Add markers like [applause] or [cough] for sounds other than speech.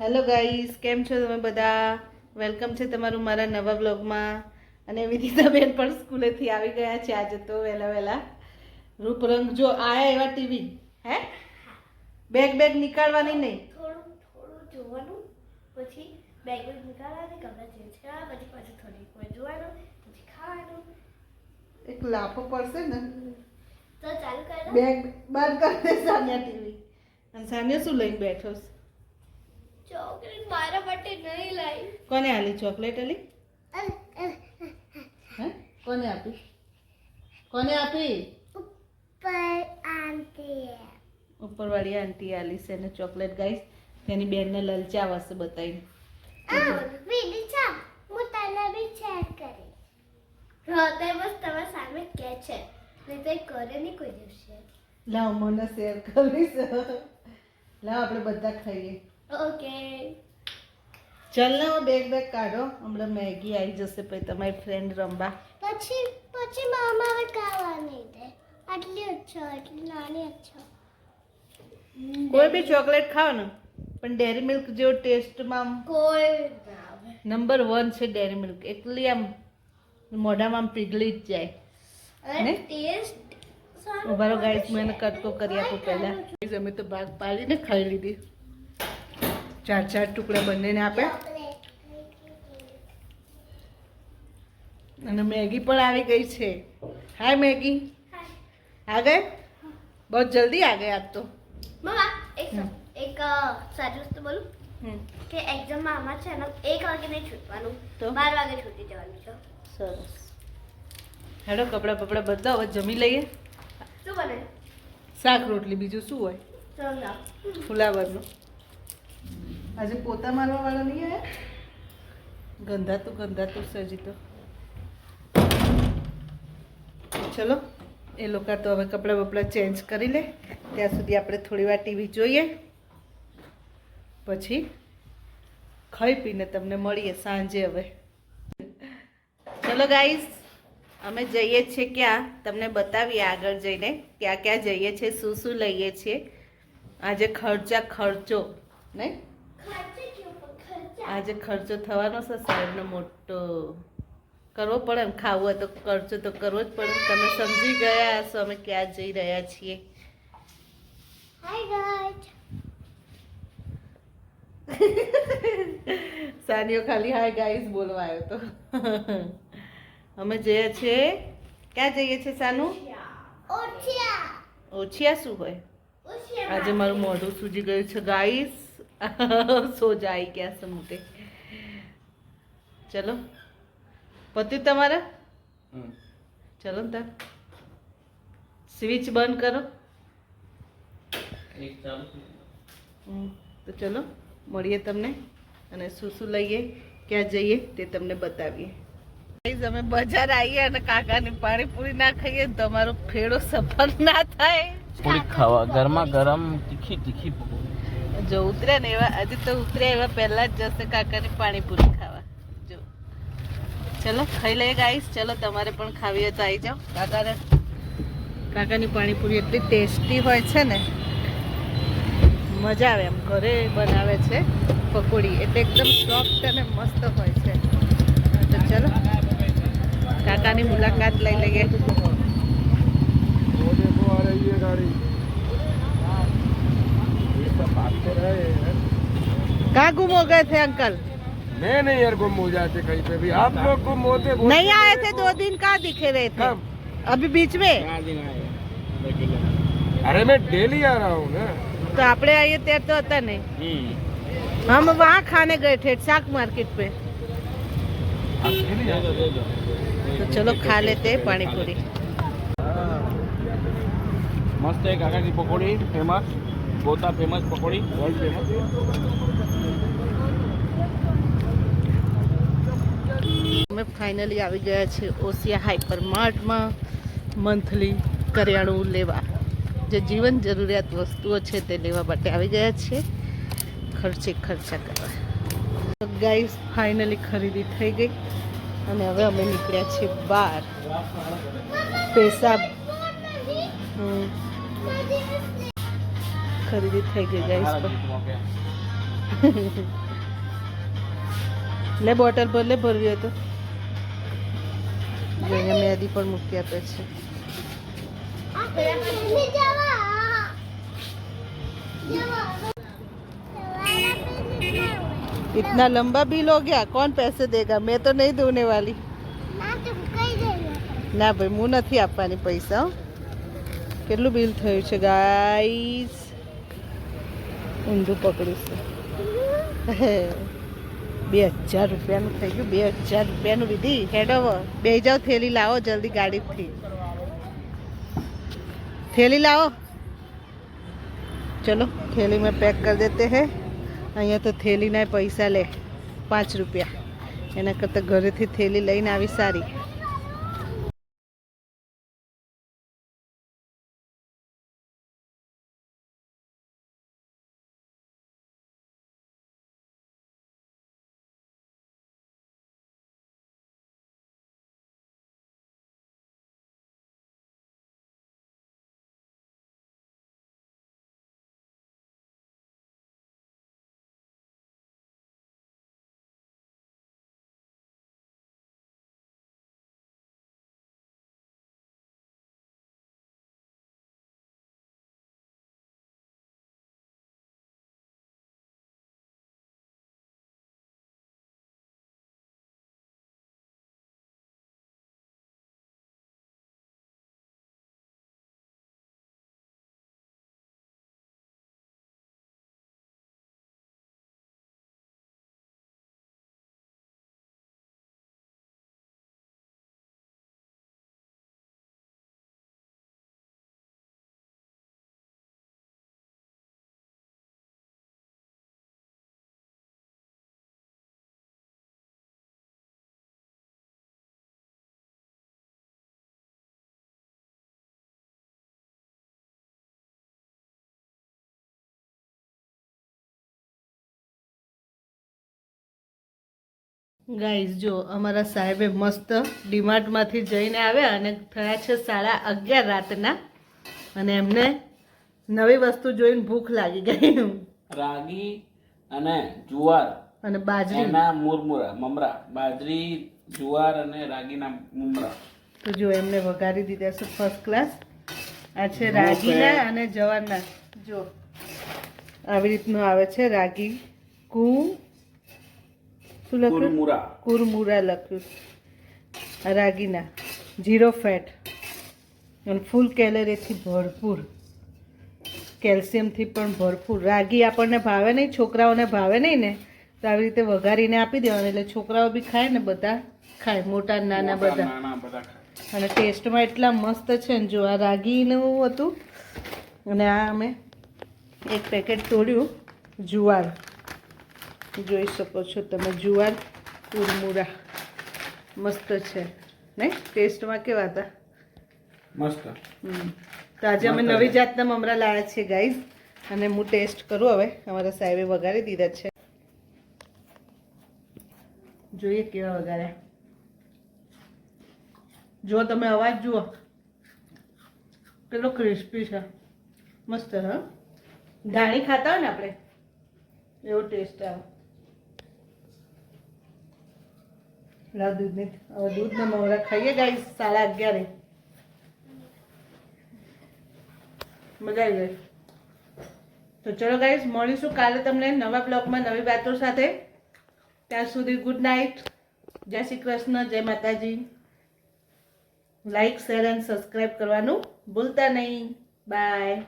Hello guys કેમ છો તમે બધા? વેલકમ છે તમારું મારા નવા બ્લોગમાં અને વિદિતાબેન પણ સ્કૂલેથી આવી ગયા છે આજે તો વહેલા વહેલા. રૂપરંગ જો આયા એવા ટીવી હે? બેગ બેગ નીકાળવાની નહીં? થોડું થોડું જોવાનું. પછી બેગ બેગ નીકાળવાની કપડાં ચેન્જ પછી પાછું થોડીક વાર જોવાનું પછી ખાવાનું. એક લાફો પડશે ને? તો ચાલુ કરો. બેગ બંધ કરી દે સાનિયા ટીવી અને સાનિયા શું લઈને બેઠો છે? ચોકલેટ મારા માટે નહીં લાવી. કોને આલી ચોકલેટ આલી હે? કોને આપી? કોને આપી? ઉપર આંટી ઉપરવાળી આંટી આલી છે ને ચોકલેટ ગાઈસ. તેની બેનને લલચાવશે બતાવીને વિડી છા હું તને બી શેર કરી રોતે બસ તમારા સામે કે છે. નહીં તો કરે નહીં કોઈ દિવસે. લાવ મને શેર કરીશ. લાવ આપણે બધા ખાઈએ. ઓકે ચાલ ને હવે બેગ બેગ કાઢો. હમણાં મેગી આવી જશે પછી તમારી ફ્રેન્ડ રમવા. પછી પછી મામા હવે ખાવા નહીં દે આટલી અચ્છો આટલી નાની અચ્છો કોઈ બી ચોકલેટ ખાવ ને પણ ડેરી મિલ્ક જેવો ટેસ્ટમાં કોઈ નંબર વન છે ડેરી મિલ્ક એટલી આમ મોઢામાં પીગળી જ જાય? ટેસ્ટ ઉભારો ગાઈસ હું કટકો કરી આપું પહેલાં. અમે તો ભાગ પાડીને ખાઈ લીધી. ચાર ચાર ટુકડા બંનેને આપે. અને મેગી પણ આવી ગઈ છે. Hi Maggi. આ ગઈ બહુ જલ્દી આ ગઈ આજ તો એક સાચું તો બોલું? કે એક્ઝામમાં આમાં છે ને એક વાગે નહીં છૂટવાનું. તો? બાર વાગે છૂટી જવાનું છે. સરસ. હેડો કપડાં બપડા બધા હવે જમી લઈએ. શું બને? શાક રોટલી બીજું શું હોય? ફુલાવરનું. આજે પોતા મારવા વાળા નહીં આવ્યા? ગંધાતું ગંધાતું સજી તો. ચલો, એ લોકો તો હવે કપડાં બપડા ચેન્જ કરી લે. ત્યાં સુધી આપણે થોડી વાર ટીવી જોઈએ. પછી ખાઈ પીને તમને મળીએ સાંજે હવે. ચલો ગાઈસ અમે જઈએ છીએ ક્યાં? તમને બતાવીએ આગળ જઈને ક્યાં ક્યાં જઈએ છીએ, શું શું લઈએ છીએ. આજે ખર્ચા ખર્ચો, નહીં? આજે ખર્ચો થવાનો છે સાહેબનો મોટો. કરવો પડે ને ખાવું હોય તો ખર્ચો તો કરવો જ પડે. તમે સમજી ગયા હશો અમે ક્યાં જઈ રહ્યા છીએ. સાનીઓ [laughs] સાનિયો ખાલી હાય ગાઈઝ બોલવા આવ્યો તો. [laughs] અમે જઈએ છીએ. ક્યાં જઈએ છીએ સાનુ? ઓછિયા. શું હોય? આજે મારું મોઢું સૂજી ગયું છે ગાઈસ સોજા આવી ગયા છે મોટે ચલો. પત્યું તમારે? ચલો ને તાર. સ્વિચ બંધ કરો. હમ, તો ચલો મળીએ તમને અને શું શું લઈએ ક્યાં જઈએ તે તમને બતાવીએ. અમે બજાર આવીએ અને કાકાની પાણીપુરી ના ખાઈએ તમારો ફેડો સફળ ના થાય. પૂરી ખાવા ગરમા ગરમ તીખી તીખી પકોડી જો ઉતર્યા ને એવા આજે તો ઉતર્યા એવા પહેલા જ જશે કાકાની પાણીપુરી ખાવા. જો. ચલો, ખાઈ લઈએ ગાઈશ ચલો, તમારે પણ ખાવી હોય તો આવી જાઓ. કાકાને, કાકાની પાણીપુરી એટલી ટેસ્ટી હોય છે ને, મજા આવે એમ. ઘરે બનાવે છે પકોડી. એટલે એકદમ સોફ્ટ અને મસ્ત હોય છે. તો ચલો, કાકાની મુલાકાત લઈ લઈએ. कहाँ गुम हो गए थे अंकल? मैं नहीं यार गुम हो जाते कहीं पे भी। आप लोग गुम होते नहीं आए थे दो दिन कहा दिखे रहे थे? अभी बीच में? अरे मैं डेली आ रहा हूँ तो आप आइए तेर तो होता नहीं। हम्म। हम वहाँ खाने गए थे शाक मार्केट पे। तो चलो खा लेते हैं पानी पूरी। हाँ। मस्त है काका की पकौड़ी फ़ेमस। ગોતા ફેમસ પકોડી. વર્લ્ડ ફેમસ અમે ફાઇનલી આવી ગયા છે ઓસિયા હાઈપર માર્ટમાં મંથલી કરિયાણું લેવા. જે જીવન જરૂરિયાત વસ્તુઓ છે તે લેવા માટે આવી ગયા છે ખર્ચે ખર્ચા કરવા. ગાઈસ ફાઇનલી ખરીદી થઈ ગઈ. અને હવે અમે નીકળ્યા છીએ બહાર પેશાબ. ખરીદી થઈ ગઈ ગાઈસ ઓકે [laughs] લે બોટલ ભલે ભરવી હોય તો જો અહીંયા મેદી પણ મૂકી આપે છે આ પેલી જવા જવા इतना लंबा बिल हो गया कौन पैसे देगा मैं तो नहीं दूने वाली ના તું કઈ દેવા ના ભાઈ હું નથી આપવાની પૈસા હો. કેટલું બિલ થયું છે ગાઈસ ઊંધું પકડીશું. બે હજાર રૂપિયાનું થઈ ગયું. બે હજાર રૂપિયાનું લીધી હેડ બે જાઓ, થેલી લાવો જલ્દી ગાડીથી. થેલી લાવો. ચલો થેલી મેં પેક કરી દેતે હે. અહીંયા તો થેલીના પૈસા લે, પાંચ રૂપિયા. એના કરતાં ઘરેથી થેલી લઈને આવી સારી. ગાઈઝ જો અમારા સાહેબે મસ્ત ડીમાર્ટમાંથી જઈને આવ્યા અને થયા છે સાડા અગિયાર રાતના. અને એમને નવી વસ્તુ જોઈને ભૂખ લાગી ગઈ. રાગી અને જુવાર. અને બાજરી. એના મુરમુરા મમરા. બાજરી જુવાર અને રાગીના મુમરા. તો જો એમને વઘારી દીધા છે ફર્સ્ટ ક્લાસ આ છે રાગીના અને જવારના. જો આવી રીતનું આવે છે રાગી. કુ શું લખ્યું? કુરમુરા. લખ્યું આ રાગીના. Zero fat. અને ફૂલ કેલરીથી ભરપૂર. કેલ્શિયમથી પણ ભરપૂર. રાગી આપણને ભાવે નહીં છોકરાઓને ભાવે નહીં ને તો આવી રીતે વઘારીને આપી દેવાનું. એટલે છોકરાઓ બી ખાય ને બધા ખાય. મોટા નાના બધા. અને ટેસ્ટમાં એટલા મસ્ત છે ને જો આ રાગીનું હતું. અને આ અમે એક પેકેટ તોડ્યું જુવાર. જોઈ શકો છો તમે જુવાર કુરમુરા. મસ્ત છે. ને? ટેસ્ટમાં કેવા હતા? મસ્ત. તો આજે અમે નવી જાતના મમરા લાવ્યા છીએ ગાઈઝ અને હું ટેસ્ટ કરું હવે. અમારા સાહેબે વગાડી દીધા છે. જોઈએ કેવા વગાડ્યા જો તમે અવાજ જુઓ. કેટલો ક્રિસ્પી છે. મસ્ત હા? ધાણી ખાતા હોય ને આપણે? એવો ટેસ્ટ આવે. લાવ દૂધને હવે દૂધના મમરા ખાઈએ ગાઈસ, સાડા અગિયારે. મજા આવી ગઈ. તો ચલો ગાઈઝ મળીશું કાલે તમને નવા બ્લોગમાં નવી વાતો સાથે. ત્યાં સુધી ગુડ નાઇટ. જય શ્રી કૃષ્ણ, જય માતાજી. લાઈક શેર એન્ડ સબસ્ક્રાઈબ કરવાનું ભૂલતા નહીં. બાય